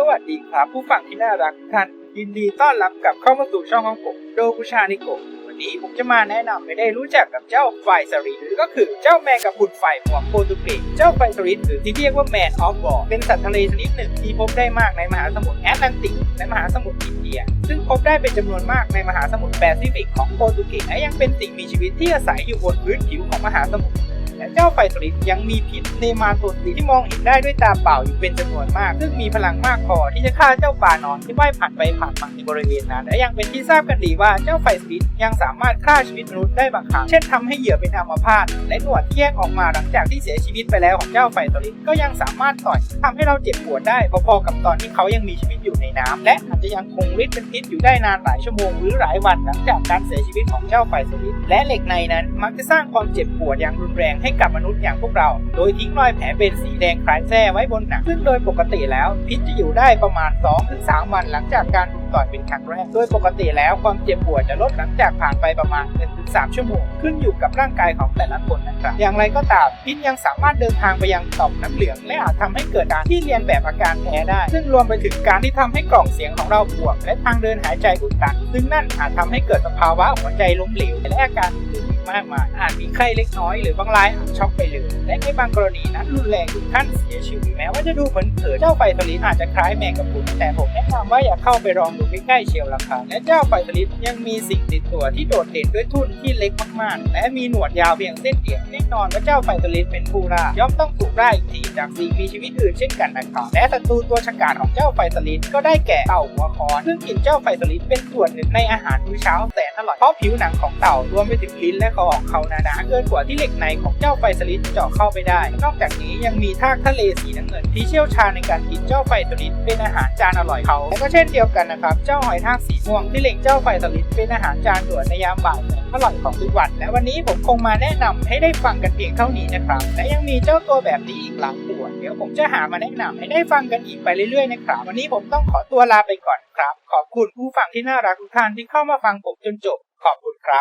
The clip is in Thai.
สวัสดีครับผู้ฟังที่น่ารักท่านยินดีต้อนรับกลับเข้ามาสู่ช่องของผมโดกุชานิโกวันนี้ผมจะมาแนะนำให้ได้รู้จักกับเจ้าไฟสริหรือก็คือเจ้าแมงกะพรุนไฟหมวกโปรตุเกสเจ้าไฟสริหรือที่เรียกว่าแมนออฟบอร์เป็นสัตว์ทะเลชนิดหนึ่งที่พบได้มากในมหาสมุทรแอตแลนติกและมหาสมุทรอินเดีย ซึ่งพบได้เป็นจำนวนมากในมหาสมุทรแปซิฟิกของโปรตุเกสและยังเป็นสิ่งมีชีวิตที่อาศัยอยู่บนพื้นผิวของมหาสมุทร และเจ้าไฟสลิดยังมีพิษเนมาโทซิสที่มองเห็นได้ด้วยตาเปล่าอยู่เป็นจำนวนมาก ซึ่งมีพลังมากพอที่จะฆ่าเจ้าปลานอนที่ว่ายผ่านไปผ่านมาในบริเวณนั้น และยังเป็นที่ทราบกันดีว่าเจ้าไฟสลิดยังสามารถฆ่าชีวิตมนุษย์ได้บางครั้ง เช่นทำให้เหยื่อเป็นอัมพาตและหนวดที่แยกออกมาหลังจากที่เสียชีวิตไปแล้วของเจ้าไฟสลิดก็ยังสามารถต่อยทำให้เราเจ็บปวดได้พอๆกับตอนที่เขายังมีชีวิตอยู่ในน้ำและอาจจะยังคงฤทธิ์เป็นพิษอยู่ได้นานหลายชั่วโมงหรือหลายวันหลังจากการเสียชีวิตของเจ้าไฟสลิดและเหล็กในนั้นมักจะสร้างความเจ็บปวดอย่างรุนแรงใให้กับมนุษย์อย่างพวกเรา โดยทิ้งรอยแผลเป็นสีแดงคล้ายแส้ไว้บนหนังซึ่งโดยปกติแล้ว พิษจะอยู่ได้ประมาณ 2-3 วันหลังจากการถูกต่อยเป็นครั้งแรก โดยปกติแล้วความเจ็บปวดจะลดหลังจากผ่านไปประมาณ 1-3 ชั่วโมง ขึ้นอยู่กับร่างกายของแต่ละคนนะครับ อย่างไรก็ตามพิษยังสามารถเดินทางไปยังต่อมน้ำเหลืองและอาจทำให้เกิดการที่เรียนแบบอาการแพ้ได้ ซึ่งรวมไปถึงการที่ทำให้กล่องเสียงของเราบวมและทางเดินหายใจอุดตัน ซึ่งนั่นอาจทำให้เกิดสภาวะหัวใจล้มเหลวและอาการอื่น มากมายอาจมีไข้เล็กน้อยหรือบางรายอาจช็อกไปเลยและในบางกรณีนั้นรุนแรงถึงขั้นเสียชีวิตแม้ว่าจะดูเผินเผินๆเจ้าไฟสลิดอาจจะคล้ายแมงกะพรุนแต่ผมแนะนำว่าอย่าเข้าไปลองดูใกล้ๆเชียวละครับและเจ้าไฟสลิดยังมีสิ่งติดตัวที่โดดเด่นด้วยทุ่นที่เล็กมากๆ และมีหนวดยาวเพียงเส้นเดียวแน่นอนว่าเจ้าไฟสลิดเป็นผู้ล่าย่อมต้องถูกล่าอีกทีจากสิ่งมีชีวิตอื่นเช่นกันนะครับและศัตรูตัวฉกาจของเจ้าไฟสลิดก็ได้แก่เต่าหัวคอนซึ่งกินเจ้าไฟสลิดเป็นส่วนหนึ่งในอาหารมื้อเช้าแสน อร่อยเพราะผิวหนังของเต่ารวมไปถึงลิ้นและคอของเขาหนาๆเกินกว่าที่เหล็กในของเจ้าไฟสลิดจะเจาะเข้าไปได้ นอกจากนี้ยังมีทากทะเลสีน้ำเงิน ที่เชี่ยวชาญในการกินเจ้าไฟสลิดเป็นอาหารจานอร่อยเขาและก็เช่นเดียวกันนะครับเจ้าหอยทากสีม่วงที่เล็งเจ้าไฟสลิดเป็นอาหารจานด่วนในยามบ่ายแสนอร่อยของทุกวัน และวันนี้ผมคงมาแนะนำให้ได้ฟังกันเพียงเท่านี้นะครับ และยังมีเจ้าตัวแบบนี้อีกหลายตัวเดี๋ยวผมจะหามาแนะนำให้ได้ฟังกันอีกไปเรื่อยๆนะครับวันนี้ผมต้องขอตัวลาไปก่อนครับขอบคุณผู้ฟังที่น่ารักทุกท่านที่เข้ามาฟังผมจนจบ ขอบคุณครับ